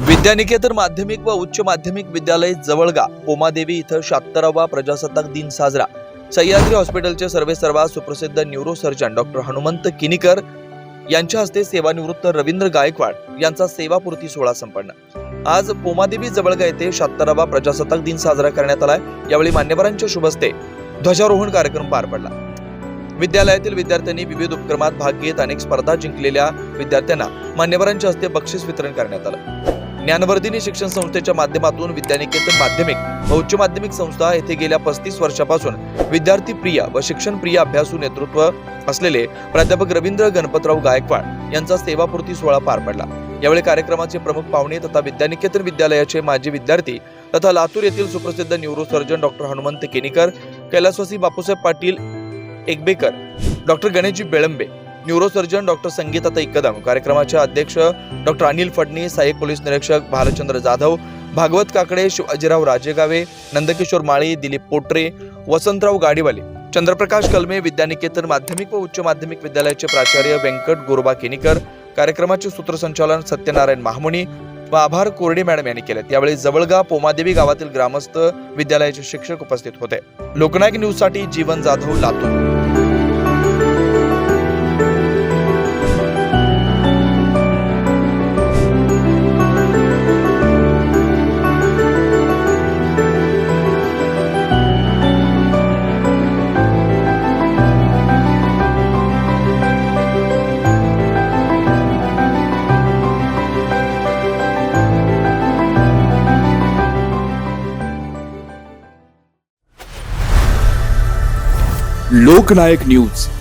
विद्यानिकेतन माध्यमिक व उच्च माध्यमिक विद्यालय जवळगा पोमादेवी इथं शहात्तरावा प्रजासत्ताक दिन साजरा. सह्याद्री हॉस्पिटलचे सर्वे सर्वा सुप्रसिद्ध न्यूरोसर्जन डॉक्टर हनुमंत किनीकर यांच्या हस्ते सेवानिवृत्त रवींद्र गायकवाड यांचा सेवापूर्ती सोहळा संपन्न. आज पोमादेवी जवळगा येथे शहात्तरावा प्रजासत्ताक दिन साजरा करण्यात आलाय. यावेळी मान्यवरांच्या शुभस्ते ध्वजारोहण कार्यक्रम पार पडला. विद्यालयातील विद्यार्थ्यांनी विविध उपक्रमात भाग घेत अनेक स्पर्धा जिंकलेल्या विद्यार्थ्यांना मान्यवरांच्या हस्ते बक्षीस वितरण करण्यात आलं. ज्ञानवर्धिनी शिक्षण संस्थेच्या माध्यमातून विद्यानिकेतन माध्यमिक व उच्च माध्यमिक संस्था येथे गेल्या पस्तीस वर्षापासून विद्यार्थी प्रिया व शिक्षण प्रिया अभ्यासू नेतृत्व असलेले प्राध्यापक रवींद्र गणपतराव गायकवाड यांचा सेवापूर्ती सोहळा पार पडला. यावेळी कार्यक्रमाचे प्रमुख पाहुणे तथा विद्यानिकेतन विद्यालयाचे माजी विद्यार्थी तथा लातूर येथील सुप्रसिद्ध न्यूरोसर्जन डॉक्टर हनुमंत केनीकर कैलासवासी Bapusaheb Patil Ekbekar doctor Ganeshji Belambe neurosurgeon doctor संगीताताई Kadam कार्यक्रमाचे अध्यक्ष डॉक्टर अनिल फडणी सहाय्यक पोलीस निरीक्षक भालचंद्र जाधव भागवत काकडे शिवाजीराव राजेगावे नंदकिशोर माळी दिलीप पोटरे वसंतराव गाडीवाले चंद्रप्रकाश कलमे विद्यानिकेतन माध्यमिक व उच्च माध्यमिक विद्यालयाचे प्राचार्य व्यंकट गोरबा केनीकर कार्यक्रमाचे सूत्रसंचालन सत्यनारायण महामुनी व आभार कोरडे मॅडम यांनी केले यावेळी जवळगा पोमादेवी गावातील ग्रामस्थ विद्यालयाचे शिक्षक उपस्थित होते. लोकनायक न्यूजसाठी जीवन जाधव लातूर. लोकनायक न्यूज.